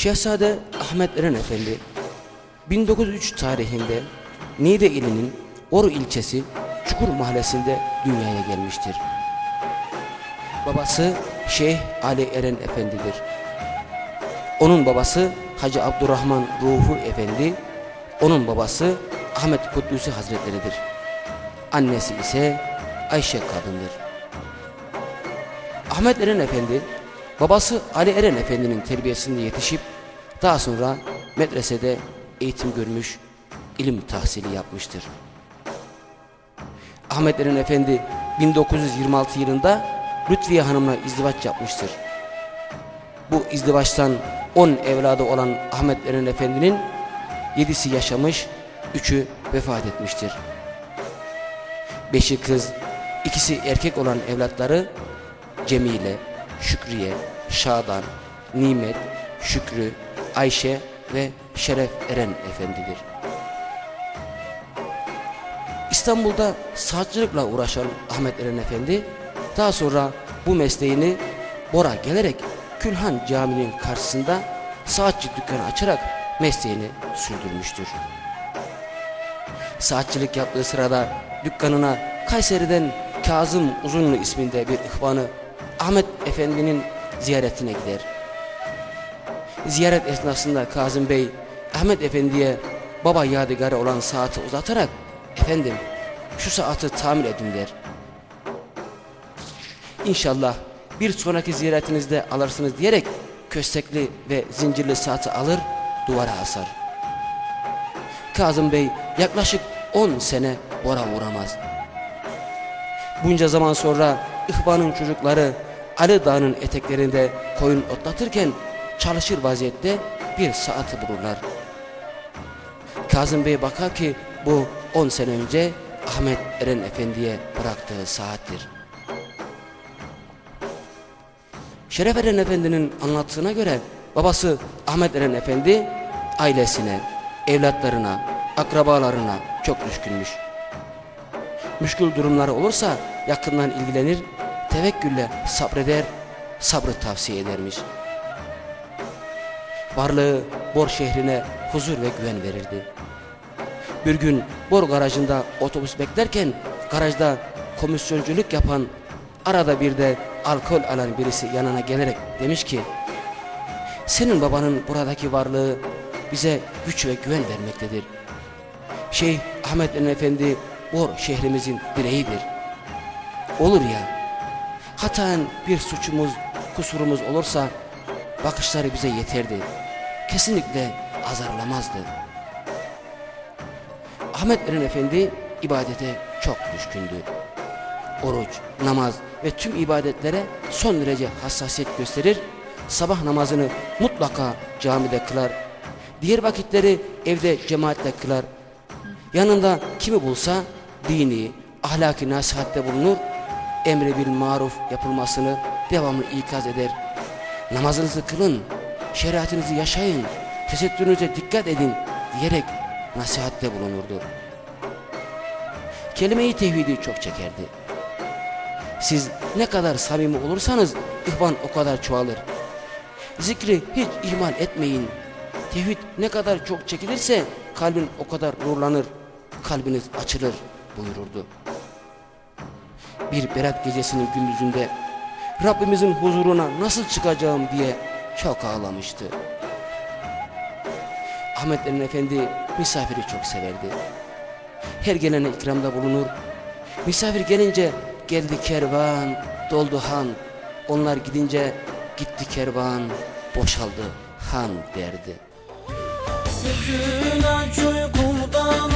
Şehzade Ahmet Eren Efendi 1903 tarihinde Niğde ilinin Oru ilçesi Çukur mahallesinde dünyaya gelmiştir. Babası Şeyh Ali Eren Efendidir. Onun babası Hacı Abdurrahman Ruhu Efendi, onun babası Ahmet Kutlusi Hazretleridir. Annesi ise Ayşe kadındır. Ahmet Eren Efendi, babası Ali Eren Efendi'nin terbiyesinde yetişip daha sonra medresede eğitim görmüş, ilim tahsili yapmıştır. Ahmet Eren Efendi 1926 yılında Lütfiye Hanım'la izdivaç yapmıştır. Bu izdivaçtan 10 evladı olan Ahmet Eren Efendi'nin 7'si yaşamış, 3'ü vefat etmiştir. Beşi kız, ikisi erkek olan evlatları Cemile, Şükriye, Şadan, Nimet, Şükrü, Ayşe ve Şeref Eren Efendidir. İstanbul'da saatçılıkla uğraşan Ahmet Eren Efendi daha sonra bu mesleğini Bora gelerek Külhan Camii'nin karşısında saatçi dükkanı açarak mesleğini sürdürmüştür. Saatçılık yaptığı sırada dükkanına Kayseri'den Kazım Uzunlu isminde bir ihvanı Ahmet Efendi'nin ziyaretine gider. Ziyaret esnasında Kazım Bey Ahmet Efendi'ye baba yadigarı olan saati uzatarak efendim şu saati tamir edin der. İnşallah bir sonraki ziyaretinizde alırsınız diyerek köstekli ve zincirli saati alır duvara asar. Kazım Bey yaklaşık 10 sene bora uğramaz. Bunca zaman sonra İhvan'ın çocukları Ali Dağı'nın eteklerinde koyun otlatırken çalışır vaziyette bir saati bulurlar. Kazım Bey bakar ki bu 10 sene önce Ahmet Eren Efendi'ye bıraktığı saattir. Şeref Eren Efendi'nin anlattığına göre babası Ahmet Eren Efendi ailesine, evlatlarına, akrabalarına çok düşkünmüş. Müşkül durumları olursa yakından ilgilenir, tevekkülle sabreder, sabrı tavsiye edermiş. Varlığı Bor şehrine huzur ve güven verirdi. Bir gün Bor garajında otobüs beklerken garajda komisyonculuk yapan arada bir de alkol alan birisi yanına gelerek demiş ki senin babanın buradaki varlığı bize güç ve güven vermektedir. Şeyh Ahmet Efendi Bor şehrimizin direğidir. Olur ya hataen bir suçumuz kusurumuz olursa bakışları bize yeterdi. Kesinlikle azarlamazdı. Ahmet Eren Efendi ibadete çok düşkündü. Oruç, namaz ve tüm ibadetlere son derece hassasiyet gösterir, sabah namazını mutlaka camide kılar, diğer vakitleri evde cemaatle kılar, yanında kimi bulsa dini, ahlaki nasihatte bulunur, emri bil maruf yapılmasını devamlı ikaz eder. Namazınızı kılın, şeriatınızı yaşayın, tesettürünüze dikkat edin diyerek nasihatte bulunurdu. Kelime-i tevhidi çok çekerdi. Siz ne kadar samimi olursanız ihvan o kadar çoğalır. Zikri hiç ihmal etmeyin. Tevhid ne kadar çok çekilirse kalbin o kadar nurlanır, kalbiniz açılır buyururdu. Bir berat gecesinin gündüzünde Rabbimizin huzuruna nasıl çıkacağım diye çok ağlamıştı. Ahmet Emin Efendi misafiri çok severdi. Her gelene ikramda bulunur. Misafir gelince geldi kervan, doldu han. Onlar gidince gitti kervan, boşaldı han derdi. Gözün aç uykudan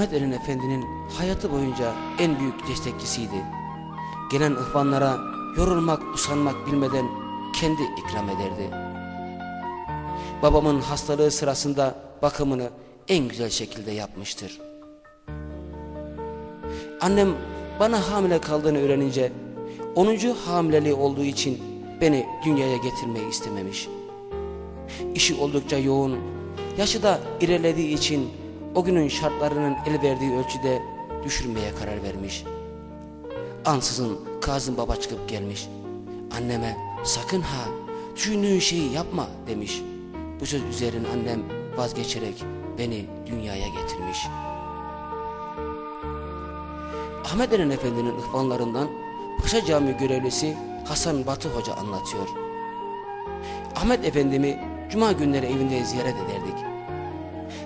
Annem Ahmet Eren Efendi'nin hayatı boyunca en büyük destekçisiydi. Gelen ihvanlara yorulmak, usanmak bilmeden kendi ikram ederdi. Babamın hastalığı sırasında bakımını en güzel şekilde yapmıştır. Annem bana hamile kaldığını öğrenince 10. hamileliği olduğu için beni dünyaya getirmeyi istememiş. İşi oldukça yoğun, yaşı da ilerlediği için o günün şartlarının el verdiği ölçüde düşürmeye karar vermiş. Ansızın Kazım Baba çıkıp gelmiş. Anneme sakın ha düşündüğün şeyi yapma demiş. Bu söz üzerine annem vazgeçerek beni dünyaya getirmiş. Ahmet Eren Efendi'nin ihvanlarından Paşa Camii görevlisi Hasan Batı Hoca anlatıyor. Ahmet Efendimi cuma günleri evinde ziyaret ederdik.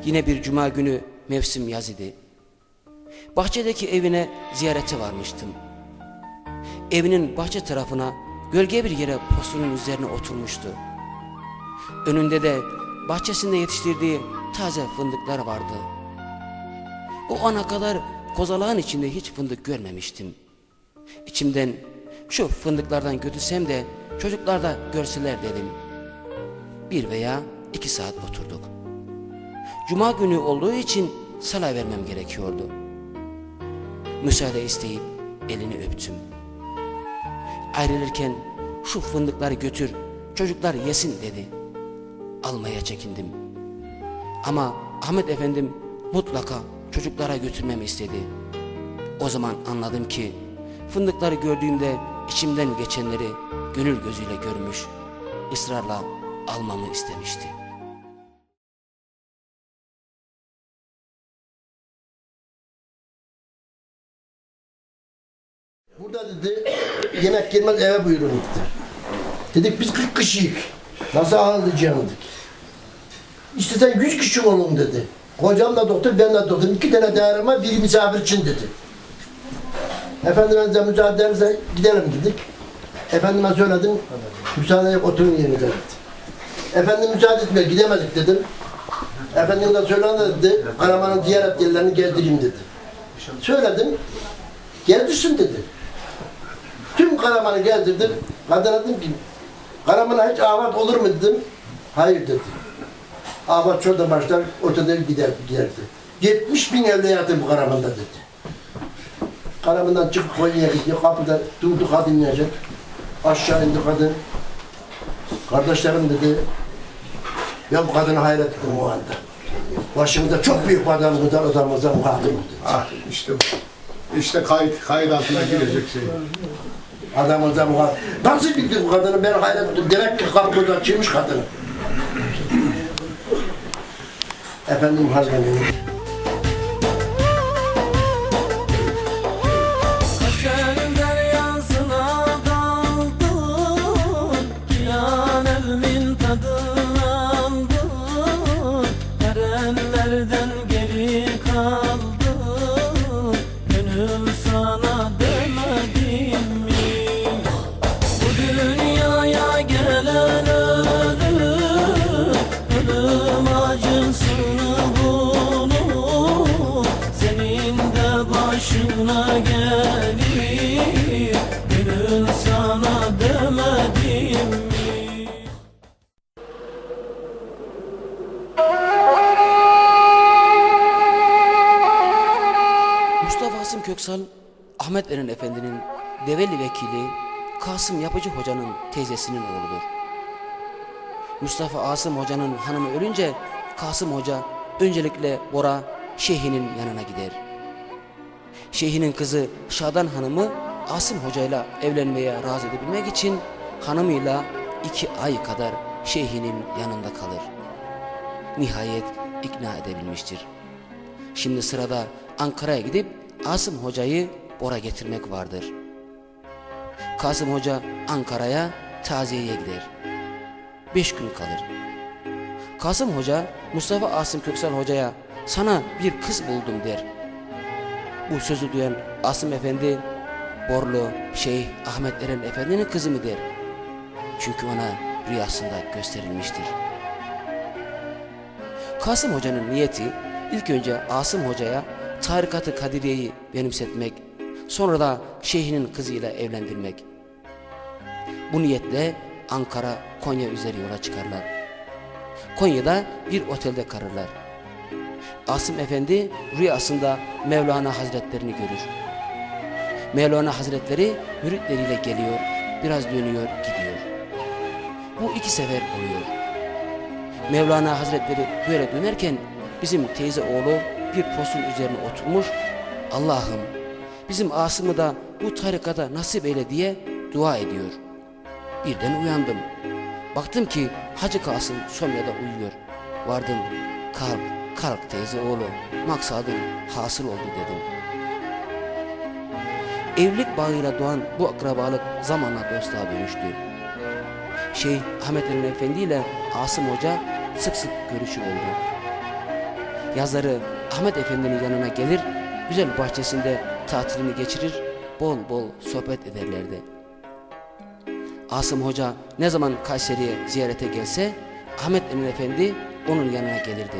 Yine bir cuma günü mevsim yaz idi. Bahçedeki evine ziyarete varmıştım. Evinin bahçe tarafına gölge bir yere postunun üzerine oturmuştu. Önünde de bahçesinde yetiştirdiği taze fındıklar vardı. O ana kadar kozalağın içinde hiç fındık görmemiştim. İçimden şu fındıklardan götürsem de çocuklar da görseler dedim. Bir veya iki saat oturduk. Cuma günü olduğu için sala vermem gerekiyordu. Müsaade isteyip elini öptüm. Ayrılırken şu fındıkları götür çocuklar yesin dedi. Almaya çekindim. Ama Ahmet efendim mutlaka çocuklara götürmemi istedi. O zaman anladım ki fındıkları gördüğümde içimden geçenleri gönül gözüyle görmüş, ısrarla almamı istemişti. Burada dedi yemek gelmez eve buyurun dedi. Dedik biz 40 kişiyik. Nasıl ağırlayacağım dedik. İşte sen 100 kişi olun dedi. Kocam da doktor, ben de doktor. İki tane değerim var, biri misafir için dedi. Efendime müsaade ederse gidelim dedik. Efendime söyledim, müsaade yok oturun yerine dedi. Efendim müsaade etmiyor, gidemedik dedim. Efendim de söylendi dedi, Karaman'ın ziyaret yerlerini gezdireyim dedi. Söyledim, gel düşsün dedi. Karaman'ı gezdirdim. Kadına dedim ki, Karaman'a hiç avat olur mu dedim. Hayır dedi. Avat şurada başlar, ortada gider, giderdi. 70 bin evde yattım bu Karaman'da dedi. Karaman'dan çıkıp Konya'ya gidiyor, kapıda durdu kadın yiyecek. Aşağı indi kadın. Kardeşlerim dedi, ben bu kadına hayret ettim o anda. Başımızda çok büyük bir adam, kadar adamımıza dedi. Ah işte bu. İşte kayıt, kayıt altına girecek şey. Adamımıza muhatap. Nasıl bildi bu kadını ben hayret ettim. Demek ki kapıda açılmış kadını. Efendim hazmenim. Ahmet Eren Efendi'nin Develi vekili Kasım Yapıcı Hoca'nın teyzesinin oğludur. Mustafa Asım Hoca'nın hanımı ölünce Kasım Hoca öncelikle Bora Şeyhi'nin yanına gider. Şeyhi'nin kızı Şadan Hanım'ı Asım Hoca'yla evlenmeye razı edebilmek için hanımıyla iki ay kadar Şeyhi'nin yanında kalır. Nihayet ikna edebilmiştir. Şimdi sırada Ankara'ya gidip Asım Hoca'yı Bora getirmek vardır. Kasım Hoca Ankara'ya taziyeye gider. Beş gün kalır. Kasım Hoca Mustafa Asım Köksal Hoca'ya sana bir kız buldum der. Bu sözü duyan Asım Efendi Borlu Şeyh Ahmet Eren Efendi'nin kızı mı der. Çünkü ona rüyasında gösterilmiştir. Kasım Hoca'nın niyeti ilk önce Asım Hoca'ya Tarikat-ı Kadiriye'yi benimsetmek, sonra da şeyhinin kızıyla evlendirmek. Bu niyetle Ankara, Konya üzeri yola çıkarlar. Konya'da bir otelde kalırlar. Asım Efendi rüyasında Mevlana Hazretlerini görür. Mevlana Hazretleri müritleriyle geliyor, biraz dönüyor, gidiyor. Bu iki sefer oluyor. Mevlana Hazretleri böyle dönerken bizim teyze oğlu bir posun üzerine oturmuş. Allah'ım bizim Asım'ı da bu tarikata nasip eyle diye dua ediyor. Birden uyandım. Baktım ki Hacı Kasım Somya'da uyuyor. Vardım. Kalk, kalk teyze oğlu. Maksadın hasıl oldu dedim. Evlilik bağıyla doğan bu akrabalık zamanla dostluğa dönüştü. Şeyh Ahmet Emin Efendi ile Asım Hoca sık sık görüşü oldu. Yazları Ahmet Efendi'nin yanına gelir, güzel bahçesinde tatilini geçirir, bol bol sohbet ederlerdi. Asım Hoca ne zaman Kayseri'ye ziyarete gelse Ahmet Emin Efendi onun yanına gelirdi.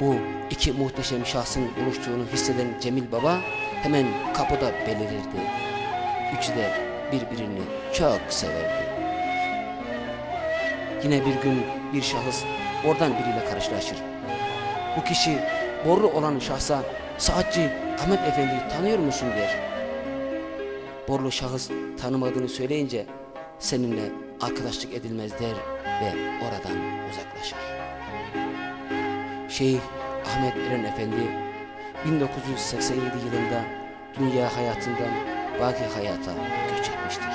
Bu iki muhteşem şahsın buluştuğunu hisseden Cemil Baba hemen kapıda belirirdi. Üçü de birbirini çok severdi. Yine bir gün bir şahıs oradan biriyle karşılaşır. Bu kişi borlu olan şahsa saatçi Ahmet Efendi'yi tanıyor musun der. Borlu şahıs tanımadığını söyleyince seninle arkadaşlık edilmez der ve oradan uzaklaşır. Şeyh Ahmet Eren Efendi 1987 yılında dünya hayatından baki hayata göç etmiştir.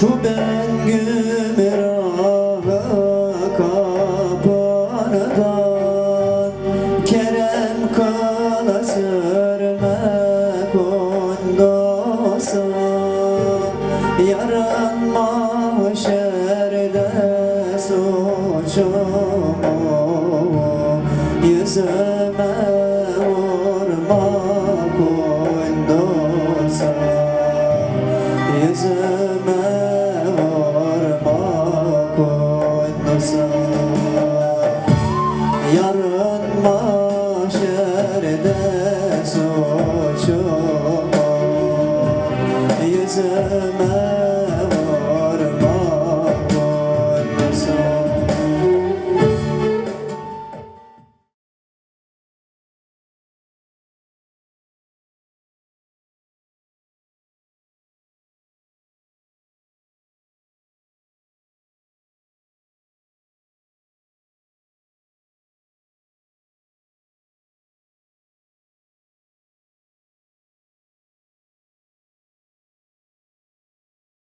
Şu bengüm of my